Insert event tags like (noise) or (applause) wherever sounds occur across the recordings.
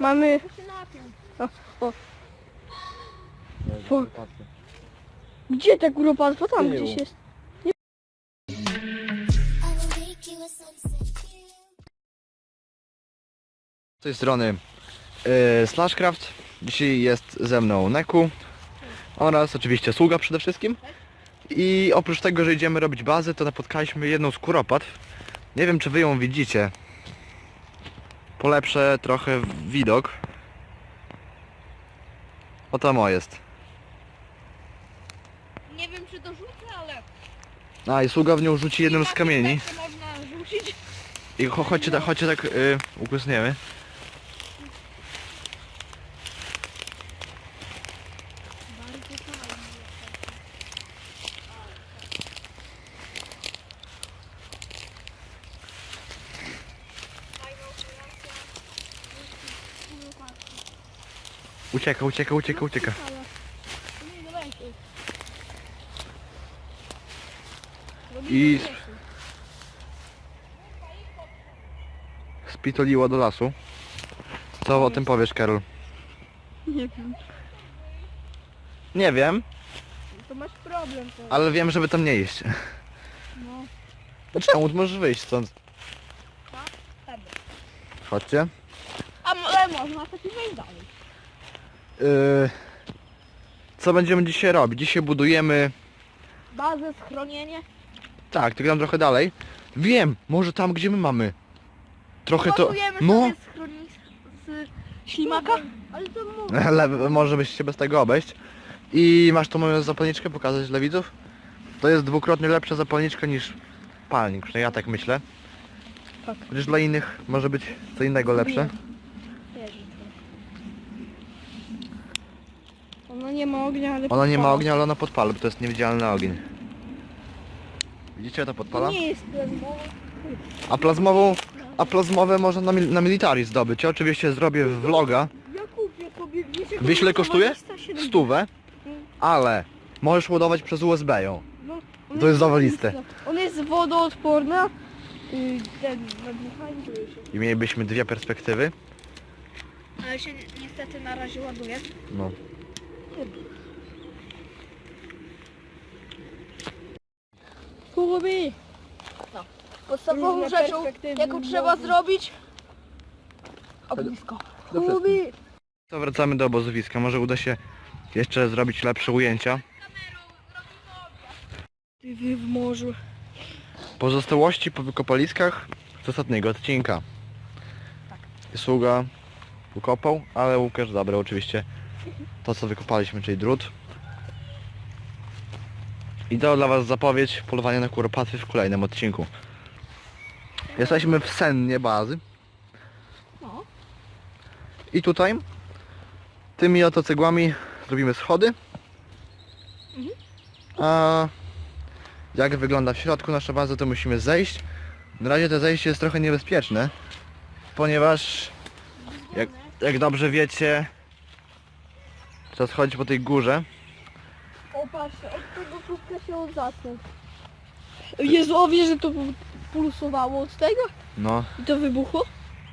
Mamy... O, o. Gdzie ta kuropatwa? Tam Tył. gdzieś jest. View. Z tej strony yy, Slashcraft. Dzisiaj jest ze mną Neku oraz oczywiście sługa przede wszystkim. I oprócz tego, że idziemy robić bazę, to napotkaliśmy jedną z kuropatw. Nie wiem, czy wy ją widzicie. Polepszę trochę widok. O tam o jest. Nie wiem czy to rzucę, ale... A i sługa w nią rzuci jednym z kamieni. To można rzucić. I cho- chodźcie tak, chodźcie tak yy, ukłysniemy. Bardzo fajnie. Ucieka, ucieka, ucieka, ucieka. I spitoliła do lasu. Co o tym powiesz, Karol? Nie wiem. Nie wiem, To masz problem to. ale wiem, żeby tam nie iść. No. No czemu? Ty możesz wyjść stąd. Dobra. Chodźcie. A ale można taki wejść dalej. Yy, co będziemy dzisiaj robić? Dzisiaj budujemy... Bazę, schronienie. Tak, tylko tam trochę dalej. Wiem, może tam, gdzie my mamy. Trochę to... Budujemy No, sobie z ślimaka. Ale to mówię. (laughs) ale może byś się bez tego obejść. I masz tą moją zapalniczkę pokazać dla widzów? To jest dwukrotnie lepsza zapalniczka niż palnik, przynajmniej ja tak myślę. Tak. Chociaż dla innych może być co innego lepsze. Wierzę to. Ona nie ma ognia, ale Ona nie ma podpala. ognia, ale ona podpala, bo to jest niewidzialny ogień. Widzicie, to podpala? To nie jest plazmowa. A plazmową, a plazmowe można na, mil, na militari zdobyć. Ja oczywiście zrobię vloga. Jakubie, tobie wiesz jak Wiesz ile kosztuje? 270. Stówę. Ale możesz ładować przez USB ją. No, To jest zawaliste. Ona jest wodoodporna. y, Ten. I mielibyśmy dwie perspektywy. Ale się ni- niestety na razie ładuje. No. Kubi! Podstawową Różne rzeczą, perspektywy jaką trzeba zrobić... Ognisko. Kubi! To wracamy do obozowiska. Może uda się jeszcze zrobić lepsze ujęcia. Ty w morzu. Pozostałości po wykopaliskach z ostatniego odcinka. Sługa ukopał, ale Łukasz zabrał oczywiście to co wykopaliśmy, czyli drut. I to dla Was zapowiedź polowania na kuropatwy w kolejnym odcinku. Jesteśmy w sennie bazy. I tutaj tymi oto cegłami zrobimy schody. A jak wygląda w środku nasza baza, to musimy zejść. Na razie to zejście jest trochę niebezpieczne, ponieważ jak, jak dobrze wiecie, trzeba schodzić po tej górze. O patrz, od tego kubka się odzacnął. Jezu, o wiesz, że to pulsowało od tego? No, I to wybuchło?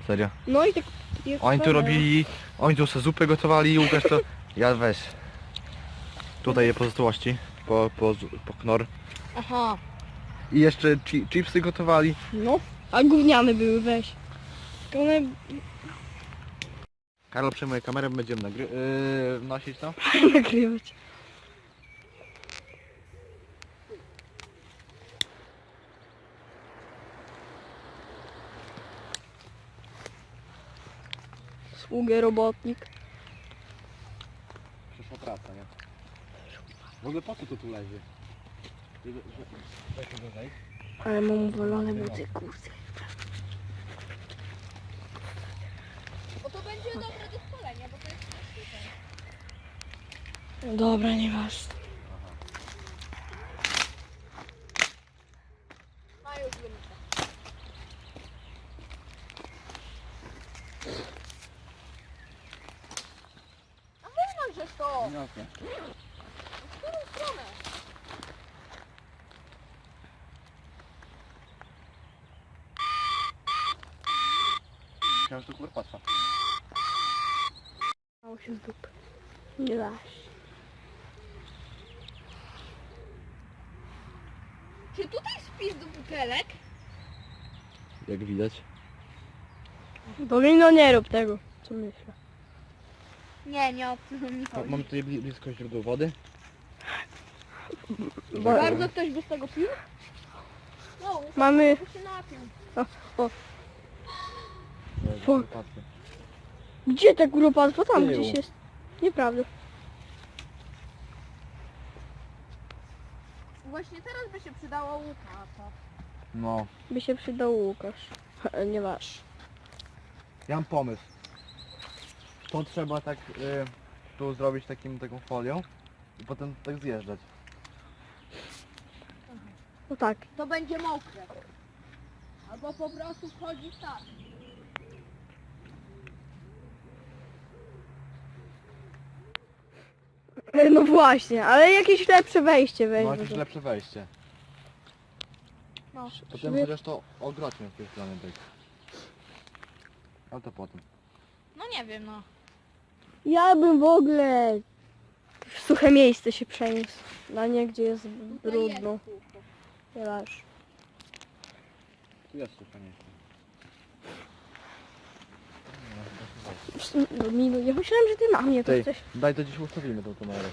serio. No i tak... jak Oni tu robili, oni tu sobie zupę gotowali i Łukasz to... (laughs) Ja weź. Tutaj je pozostałości, po, po, po knor. Aha, I jeszcze chi, chipsy gotowali. no. A gówniane były, weź. To one... Karol przejmuje kamerę, będziemy nagry... Yy, nosić to. (laughs) nagrywać. Sługę robotnik. Przyszła praca, nie? W ogóle po co to tu leży? Ale mam uwalone buty, kurde. Bo to będzie dobre do spalenia, bo to jest Dobra, nieważne. Już że to! W którą stronę? Chciałem, że to kurwa trwa. Wylało się z dupy. Nie da się. Czy tutaj śpisz do butelek? Jak widać. Powinno nie rób tego, co myślę. Nie, nie o to mi chodzi. Mam tutaj bli- blisko źródła wody. Bo- Bardzo ktoś by z tego pił? No, Mamy... się napił. Fu. Gdzie ta kuropatwa? Tam Tył. gdzieś jest. Nieprawda. Właśnie teraz by się przydało łukata. No, By się przydał Łukasz. Nie masz. ja mam pomysł. To trzeba tak y, tu zrobić takim, taką folią i potem tak zjeżdżać. No tak. To będzie mokre. Albo po prostu wchodzić tak. No właśnie, ale jakieś lepsze wejście No jakieś może. lepsze wejście. No. Potem chociaż to ogroćmy z tej strony tak. Ale to potem. No nie wiem, no. Ja bym w ogóle w suche miejsce się przeniósł. Na nie, gdzie jest brudno. Nie masz. Tu jest suche miejsce. No, Minu, ja myślałem, że ty na mnie to Tej, chcesz. daj to dziś ustawimy tą kamerę.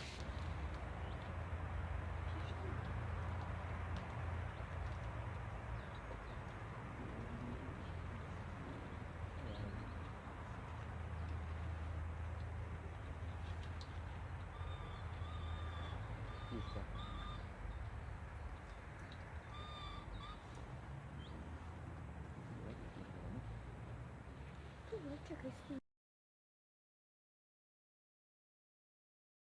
Czekaj,